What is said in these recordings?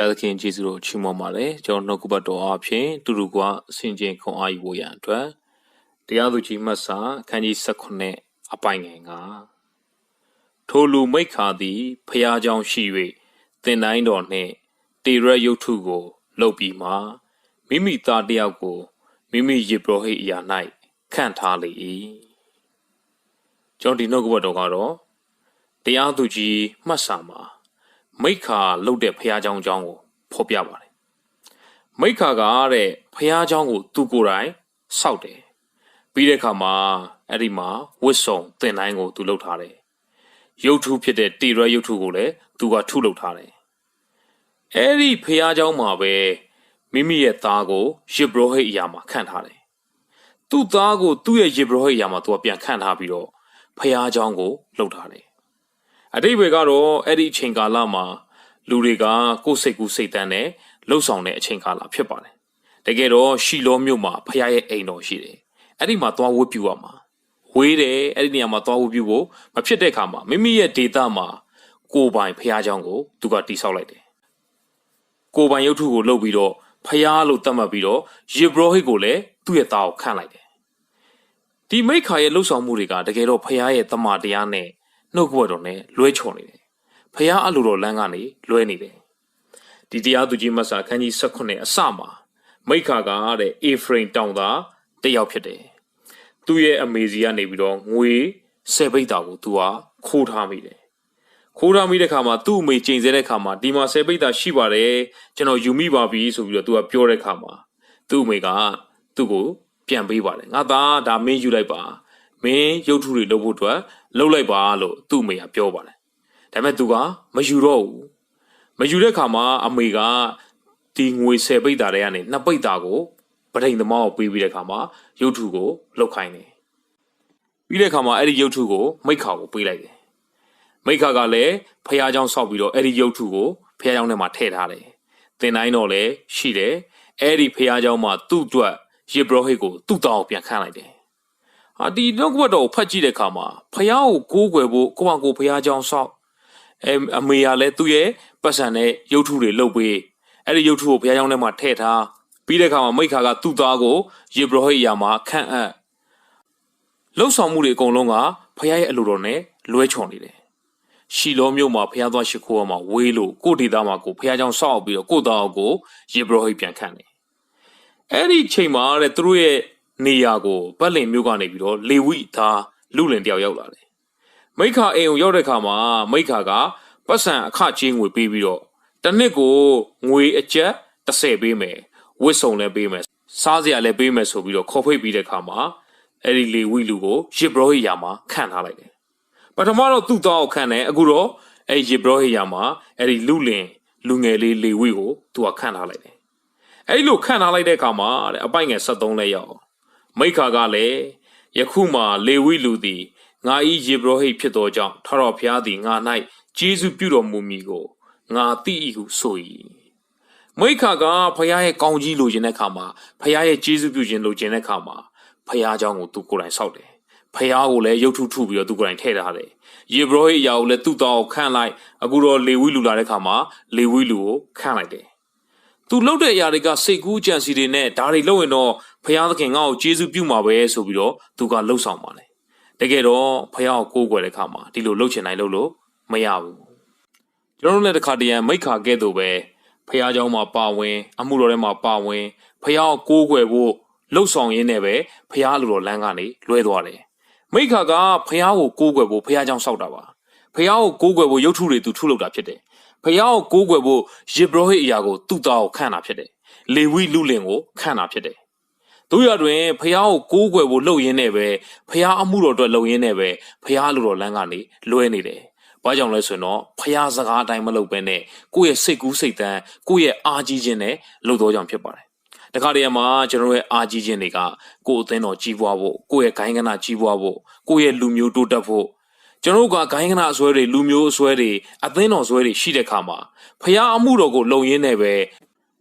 ရသခင်ယေရှုတို့ချီးမွမ်းပါလေကျွန်တော်နှုတ်ကပတ်တော်အဖြစ်သူတို့ကဆင်ခြင်ခွန်အားယူဖို့ရန်အတွက်တရားသူကြီးမတ်စာခန်းကြီး18အပိုင်းငယ်ကထိုလူမိခါသည်ဖျားကြောင်ရှိ၍တင်တိုင်းတော်နှင့်တေရရုတ်ထုကိုလှုပ်ပြီးမှမိမိသားတယောက်ကိုမိမိယေဘရဟိအရာ၌ခန့်ထားလေ၏ကျွန်တော်ဒီနှုတ်ကပတ်တော်ကတော့တရားသူကြီးမှတ်စာမှာ မိခါလှုပ်တဲ့ဖះเจ้าเจ้าကိုဖော်ပြပါတယ်မိခါကတဲ့ဖះเจ้าကိုသူကိုယ်တိုင်စောက်တယ်ပြီးတဲ့အခါမှာအဲ့ဒီမှာဝစ်စုံတင်တိုင်းကိုသူလှုပ်ထားတယ်ရုပ်ထုဖြစ်တဲ့တီရရုပ်ထုကိုလည်းသူကထုလှုပ်ထားတယ်အဲ့ဒီဖះเจ้าမှာပဲမိမိရဲ့သားကိုယေဘရဟိတ်အရာမှာခန့်ထားတယ်သူ့သားကိုသူ့ရဲ့ယေဘရဟိတ်အရာမှာသူကပြန်ခန့်ထားပြီးတော့ဖះเจ้าကိုလှုပ်ထားတယ် အတိတ်ဘယ်ကတော့အဲ့ဒီအချိန်ကာလမှာလူတွေကကိုယ်စိတ်ကူးစိတ်တန်းနဲ့လှုပ်ဆောင်တဲ့အချိန်ကာလဖြစ်ပါတယ်။တကယ်တော့ရှီလောမြို့မှာဖခင်ရဲ့အိမ်တော်ရှိတယ်။အဲ့ဒီမှာသွားဝတ်ပြုရမှာ။ဝေးတယ်အဲ့ဒီနေရာမှာသွားဝတ်ပြုဖို့မဖြစ်တဲ့အခါမှာမိမိရဲ့ဒေတာမှာကိုယ်ပိုင်ဖခင်เจ้าကိုသူကတိဆောက်လိုက်တယ်။ကိုယ်ပိုင်ရုပ်ထုကိုလှုပ်ပြီးတော့ဖခင်လို့သတ်မှတ်ပြီးတော့ယေဘရဟိတ်ကိုလည်းသူ့ရဲ့သားကိုခန့်လိုက်တယ်။ဒီမိခါရဲ့လှုပ်ဆောင်မှုတွေကတကယ်တော့ဖခင်ရဲ့တမန်တရားနဲ့ နှုတ်ကပတ်တော်နဲ့လွဲချော်နေတယ်။ဖះအလိုတော်လမ်းကနေလွဲနေတယ်။ဒီတရားသူကြီးမဆာခန်းကြီး16အစမှာမိခါကတဲ့အေဖရိမ်တောင်သားတယောက်ဖြစ်တယ်။သူ့ရဲ့အမေစီကနေပြီးတော့ငွေဆယ်ပိတ်တာကိုသူကခိုးထားမိတယ်။ခိုးထားမိတဲ့ခါမှာသူ့အမေချိန်ဆတဲ့ခါမှာဒီမှာဆယ်ပိတ်တာရှိပါတယ်ကျွန်တော်ယူမိပါပြီဆိုပြီးတော့သူကပြောတဲ့ခါမှာသူ့အမေကသူ့ကိုပြန်ပေးပါတယ်။ငါသားဒါမင်းယူလိုက်ပါ။ မင်းရုပ်ထုတွေလုပ်ဖို့အတွက်လှုပ်လိုက်ပါလို့သူ့အမေကပြောပါတယ်။ဒါပေမဲ့သူကမယူတော့ဘူး။မယူတဲ့ခါမှာအမေကဒီငွေဆယ်ပိတ်တာတွေကနေနှစ်ပိတ်တာကိုပထိန်သမားကိုပေးပြီးတဲ့ခါမှာရုပ်ထုကိုလှုပ်ခိုင်းတယ်။ပြီးတဲ့ခါမှာအဲ့ဒီရုပ်ထုကိုမိခါကိုပေးလိုက်တယ်။မိခါကလည်းဖះเจ้าဆောက်ပြီးတော့အဲ့ဒီရုပ်ထုကိုဖះเจ้าထဲမှာထည့်ထားတယ်။တင်တိုင်းတော့လည်းရှိတယ်။အဲ့ဒီဖះเจ้าမှာသူ့အတွက်ယေဘရဟိတ်ကိုသူ့တောင်းပြန်ခန့်လိုက်တယ်။ ဟာဒီနှုတ်ကပတ်တော်ကိုဖတ်ကြည့်တဲ့အခါမှာဖះကိုကိုးကွယ်ဖို့ကိုမကိုဖះကြောင်ဆောက်အဲအမေကလည်းသူ့ရဲ့ပတ်စံနဲ့ရုပ်ထုတွေလုပ်ပေးအဲ့ဒီရုပ်ထုကိုဖះကြောင်ထဲမှာထည့်ထားပြီးတဲ့အခါမှာမိခါကသူ့သားကိုယေဘရဟိယာမှာခန့်အပ်လှုပ်ဆောင်မှုတွေအကုန်လုံးကဖះရဲ့အလိုတော်နဲ့လွဲချော်နေတယ်ရှီလောမြို့မှာဖះသွားရှိခိုးမှာဝေးလို့ကိုဒေတာမှာကိုဖះကြောင်ဆောက်ပြီးတော့ကိုသားကိုယေဘရဟိပြန်ခန့်တယ်အဲ့ဒီချိန်မှာတဲ့သူတို့ရဲ့ နေရာကိုဗတ်လင်မြို့ကနေပြီးတော့လေဝိသားလူလင်တယောက်ရောက်လာတယ်မိခါအိမ်ကိုရောက်တဲ့ခါမှာမိခါကပတ်စံအခချင်းငွေပေးပြီးတော့တစ်နှစ်ကိုငွေအကျပ်30ပေးမယ်ဝစ်စုံလည်းပေးမယ်စားစရာလည်းပေးမယ်ဆိုပြီးတော့ခေါ်ဖိတ်ပြီးတဲ့ခါမှာအဲ့ဒီလေဝိလူကိုရစ်ဘရောဟိယာမှာခန့်ထားလိုက်တယ်ပထမတော့သူ့သားကိုခန့်တယ်အခုတော့အဲ့ရစ်ဘရောဟိယာမှာအဲ့ဒီလူလင်လူငယ်လေးလေဝိကိုသူကခန့်ထားလိုက်တယ်အဲ့လိုခန့်ထားလိုက်တဲ့ခါမှာတဲ့အပိုင်ငယ်73လဲရောက် မိခါကလည်းယခုမှလေဝိလူသည်ငါဤယေဘရဟိတ်ဖြစ်သောကြောင့်ထတော်ဖျားသည်ငါ၌ကျေးဇူးပြုတော်မူမည်ကိုငါသိ၏ဟုဆို၏မိခါကဖျားရဲ့ကောင်းကြီးလိုချင်တဲ့ခါမှာဖျားရဲ့ကျေးဇူးပြုခြင်းလိုချင်တဲ့ခါမှာဖျားเจ้าကိုသူကိုယ်တိုင်ဆောက်တယ်ဖျားကိုလည်းရုပ်ထုထုပြီးတော့သူကိုယ်တိုင်ထည့်ထားတယ်ယေဘရဟိတ်အရာကိုလည်းသူ့သားကိုခန့်လိုက်အခုတော့လေဝိလူလာတဲ့ခါမှာလေဝိလူကိုခန့်လိုက်တယ် သူလှုပ်တဲ့အရာတွေကစိတ်ကူးကြံစီတွေနဲ့ဒါတွေလှုပ်ရင်တော့ဖျားသခင်ငါ့ကိုကျေးဇူးပြုမှာပဲဆိုပြီးတော့သူကလှုပ်ဆောင်ပါလေတကယ်တော့ဖះကိုကိုးကွယ်တဲ့ခါမှာဒီလိုလှုပ်ချင်နိုင်လို့လို့မရဘူးကျွန်တော်တို့လည်းတစ်ခါတည်းရန်မိခါကဲ့သို့ပဲဖះเจ้าမှာပါဝင်အမှုတော်ထဲမှာပါဝင်ဖះကိုကိုးကွယ်ဖို့လှုပ်ဆောင်ရင်းနဲ့ပဲဖះလူတော်လမ်းကနေလွဲသွားတယ်မိခါကဖះကိုကိုးကွယ်ဖို့ဖះเจ้าစောက်တာပါဖះကိုကိုးကွယ်ဖို့ရုပ်ထုတွေသူထုလုပ်တာဖြစ်တယ် ဖះကိုကိုးကွယ်ဖို့ယေဘရဟိအရာကိုသူ့သားကိုခန့်တာဖြစ်တယ်လေဝိလူလင်ကိုခန့်တာဖြစ်တယ်တို့ရတွင်ဖះကိုကိုးကွယ်ဖို့လှုပ်ရင်းနဲ့ပဲဖះအမှုတော်အတွက်လှုပ်ရင်းနဲ့ပဲဖះလူတော်လမ်းကနေလွဲနေတယ်။ဘာကြောင့်လဲဆိုရင်တော့ဖះစကားအတိုင်းမလုပ်ဘဲနဲ့ကိုယ့်ရဲ့စိတ်ကူးစိတ်တန်းကိုယ့်ရဲ့အာကြီးခြင်းနဲ့လှုပ်တော်ကြောင့်ဖြစ်ပါတယ်။တခါတည်းမှာကျွန်တော်ရဲ့အာကြီးခြင်းတွေကကိုယ်အသင်းတော်ကြီးပွားဖို့ကိုယ့်ရဲ့ဂိုင်းကနာကြီးပွားဖို့ကိုယ့်ရဲ့လူမျိုးတိုးတက်ဖို့ ကျွန်တော်ကဂိုင်းကနာအစွဲတွေလူမျိုးအစွဲတွေအသင်းတော်အစွဲတွေရှိတဲ့ခါမှာဖះအမှုတော်ကိုလုံရင်းနဲ့ပဲ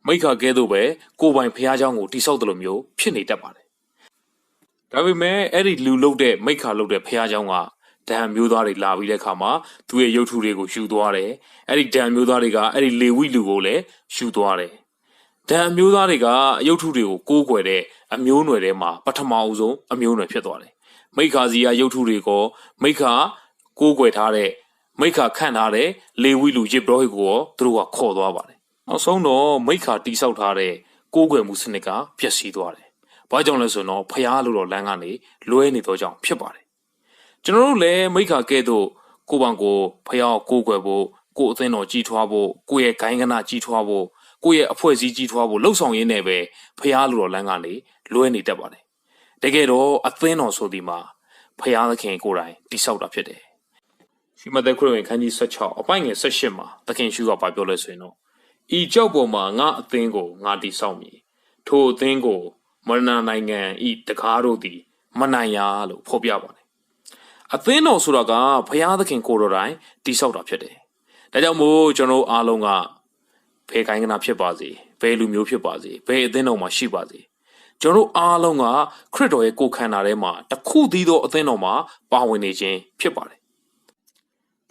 မိခါကဲသို့ပဲကိုပိုင်ဖះเจ้าကိုတိဆောက်တယ်လို့မျိုးဖြစ်နေတတ်ပါတယ်။ဒါပေမဲ့အဲ့ဒီလူလုတ်တဲ့မိခါလုတ်တဲ့ဖះเจ้าက ဒဏ်မျိုးသားတွေလာပြီးတဲ့အခါမှာသူ့ရဲ့ရုပ်ထုတွေကိုယူသွားတယ်အဲ့ဒီဒဏ်မျိုးသားတွေကအဲ့ဒီလေဝိလူကိုလည်းယူသွားတယ်ဒဏ်မျိုးသားတွေကရုပ်ထုတွေကိုကိုးကွယ်တဲ့အမျိုးနွယ်ထဲမှာပထမအဦးဆုံးအမျိုးနွယ်ဖြစ်သွားတယ်မိခါစီကရုပ်ထုတွေကိုမိခါ ကိုးကွယ်ထားတဲ့မိခါခန့်ထားတဲ့လေဝိလူယေဘရဟိကိုရောသူတို့ကခေါ်သွားပါတယ်နောက်ဆုံးတော့မိခါတိဆောက်ထားတဲ့ကိုးကွယ်မှုစနစ်ကပျက်စီးသွားတယ်ဘာကြောင့်လဲဆိုတော့ဖျားလို့တော့လမ်းကနေလွဲနေတော့ကြောင့်ဖြစ်ပါတယ်ကျွန်တော်တို့လည်းမိခါကဲ့သို့ကိုယ့်ဘံကိုဖျားကိုကိုးကွယ်ဖို့ကိုယ်အသင်းတော်ကြီးထွားဖို့ကိုယ့်ရဲ့ဂိုင်းကနကြီးထွားဖို့ကိုယ့်ရဲ့အဖွဲ့အစည်းကြီးထွားဖို့လှုပ်ဆောင်ရင်းနဲ့ပဲဖျားလို့တော့လမ်းကနေလွဲနေတတ်ပါတယ်တကယ်တော့အသင်းတော်ဆိုဒီမှာဖျားသခင်ကိုယ်တိုင်တိဆောက်တာဖြစ်တယ် ရှိမတဲ့ခရစ်ဝင်ခန်းကြီး16အပိုင်ငယ်18မှာသခင်ရှုကပြောပြောလဲဆိုရင်တော့ဤကြောက်ပေါ်မှာငါအသင်းကိုငါတိဆောက်မည်ထိုအသင်းကိုမရဏနိုင်ငံဤတကားတို့သည်မနိုင်ရလို့ဖော်ပြပါတယ်အသင်းတော်ဆိုတာကဘုရားသခင်ကိုယ်တော်တိုင်တိဆောက်တာဖြစ်တယ်ဒါကြောင့်မို့ကျွန်တော်အားလုံးကဘယ်ကိုင်းကနာဖြစ်ပါစေဘယ်လူမျိုးဖြစ်ပါစေဘယ်အသင်းတော်မှာရှိပါစေကျွန်တော်အားလုံးကခရစ်တော်ရဲ့ကိုယ်ခန္ဓာထဲမှာတစ်ခုတည်းသောအသင်းတော်မှာပါဝင်နေခြင်းဖြစ်ပါတယ်။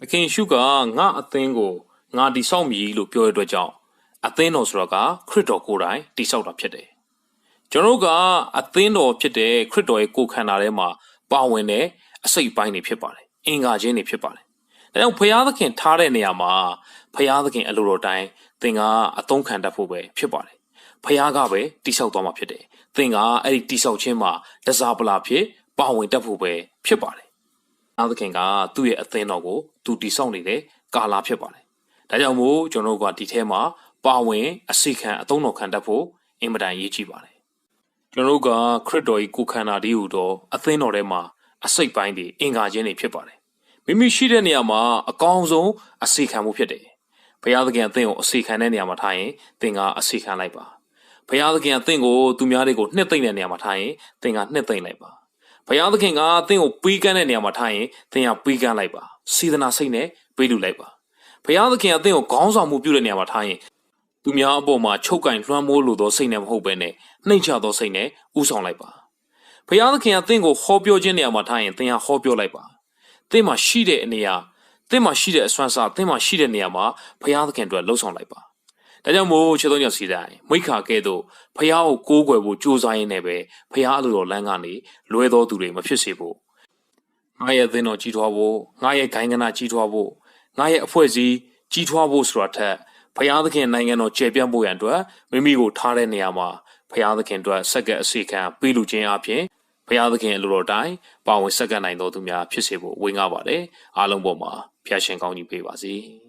သခင်ရှုကငါအသင်းကိုငါတိဆောက်မည်လို့ပြောတဲ့အတွက်ကြောင့်အသင်းတော်ဆိုတာကခရစ်တော်ကိုယ်တိုင်တိဆောက်တာဖြစ်တယ်။ကျွန်တော်ကအသင်းတော်ဖြစ်တဲ့ခရစ်တော်ရဲ့ကိုယ်ခန္ဓာထဲမှာပါဝင်တဲ့အစိတ်အပိုင်းတွေဖြစ်ပါတယ်။အင်္ဂါချင်းတွေဖြစ်ပါတယ်။ဒါကြောင့်ဖရာသခင်ထားတဲ့နေရာမှာဖရာသခင်အလိုတော်တိုင်းသင်ကအသုံးခံတတ်ဖို့ပဲဖြစ်ပါတယ်။ဖရာကပဲတိဆောက်သွားမှာဖြစ်တယ်။သင်ကအဲ့ဒီတိဆောက်ခြင်းမှာတစားပလာဖြစ်ပါဝင်တတ်ဖို့ပဲဖြစ်ပါတယ်။ အားသခင်ကသူ့ရဲ့အသင်းတော်ကိုသူတိဆောက်နေတဲ့ကာလာဖြစ်ပါတယ်။ဒါကြောင့်မို့ကျွန်တော်တို့ကဒီထဲမှာပါဝင်အစိခံအသုံးတော်ခံတတ်ဖို့အင်မတန်ရေးကြည့်ပါတယ်။ကျွန်တော်တို့ကခရစ်တော်၏ကိုယ်ခန္ဓာတည်းဟူသောအသင်းတော်ထဲမှာအစိတ်ပိုင်းတွေအင်္ဂါချင်းတွေဖြစ်ပါတယ်။မိမိရှိတဲ့နေရာမှာအကောင်းဆုံးအစိခံမှုဖြစ်တယ်။ဘုရားသခင်အသင်းကိုအစိခံတဲ့နေရာမှာထားရင်သင်ကအစိခံလိုက်ပါ။ဘုရားသခင်အသင်းကိုသူများတွေကိုနှစ်သိမ့်တဲ့နေရာမှာထားရင်သင်ကနှစ်သိမ့်လိုက်ပါ။ ဘုရားသခင်ကအသင်းကိုပေးကမ်းတဲ့နေရာမှာထားရင်သင်ကပေးကမ်းလိုက်ပါ။စေတနာစိတ်နဲ့ပေးလူလိုက်ပါ။ဘုရားသခင်အသင်းကိုခေါင်းဆောင်မှုပြုတဲ့နေရာမှာထားရင်သူများအပေါ်မှာချုပ်ကင်လွှမ်းမိုးလိုသောစိတ်နဲ့မဟုတ်ဘဲနဲ့နှိမ်ချသောစိတ်နဲ့ဥဆောင်လိုက်ပါ။ဘုရားသခင်အသင်းကိုဟောပြောခြင်းနေရာမှာထားရင်သင်ဟာဟောပြောလိုက်ပါ။သင်မှာရှိတဲ့အနေရာသင်မှာရှိတဲ့အစွမ်းစားသင်မှာရှိတဲ့နေရာမှာဘုရားသခင်အတွက်လှုပ်ဆောင်လိုက်ပါ။ ဒါကြောင့်မို့ခြေသုံးညစီတိုင်းမိခါကဲ့သို့ဘုရားကိုကိုးကွယ်ဖို့ကြိုးစားရင်းနဲ့ပဲဘုရားအလိုတော်လမ်းကနေလွဲတော်သူတွေမဖြစ်စေဖို့ငါရဲ့အသင်းတော်ကြီးထွားဖို့ငါရဲ့ဂိုင်းကနာကြီးထွားဖို့ငါရဲ့အဖွဲ့အစည်းကြီးထွားဖို့ဆိုတာထက်ဖယားသခင်နိုင်ငံတော်ကျေပြန့်ဖို့ရန်အတွက်မိမိကိုထားတဲ့နေရာမှာဖယားသခင်အတွက်စက္ကပ်အစီခံပေးလူခြင်းအပြင်ဖယားသခင်အလိုတော်တိုင်းပါဝင်စက္ကပ်နိုင်တော်သူများဖြစ်စေဖို့ဝေငှပါတယ်အားလုံးပေါ်မှာဖျားရှင်ကောင်းကြီးပေးပါစေ။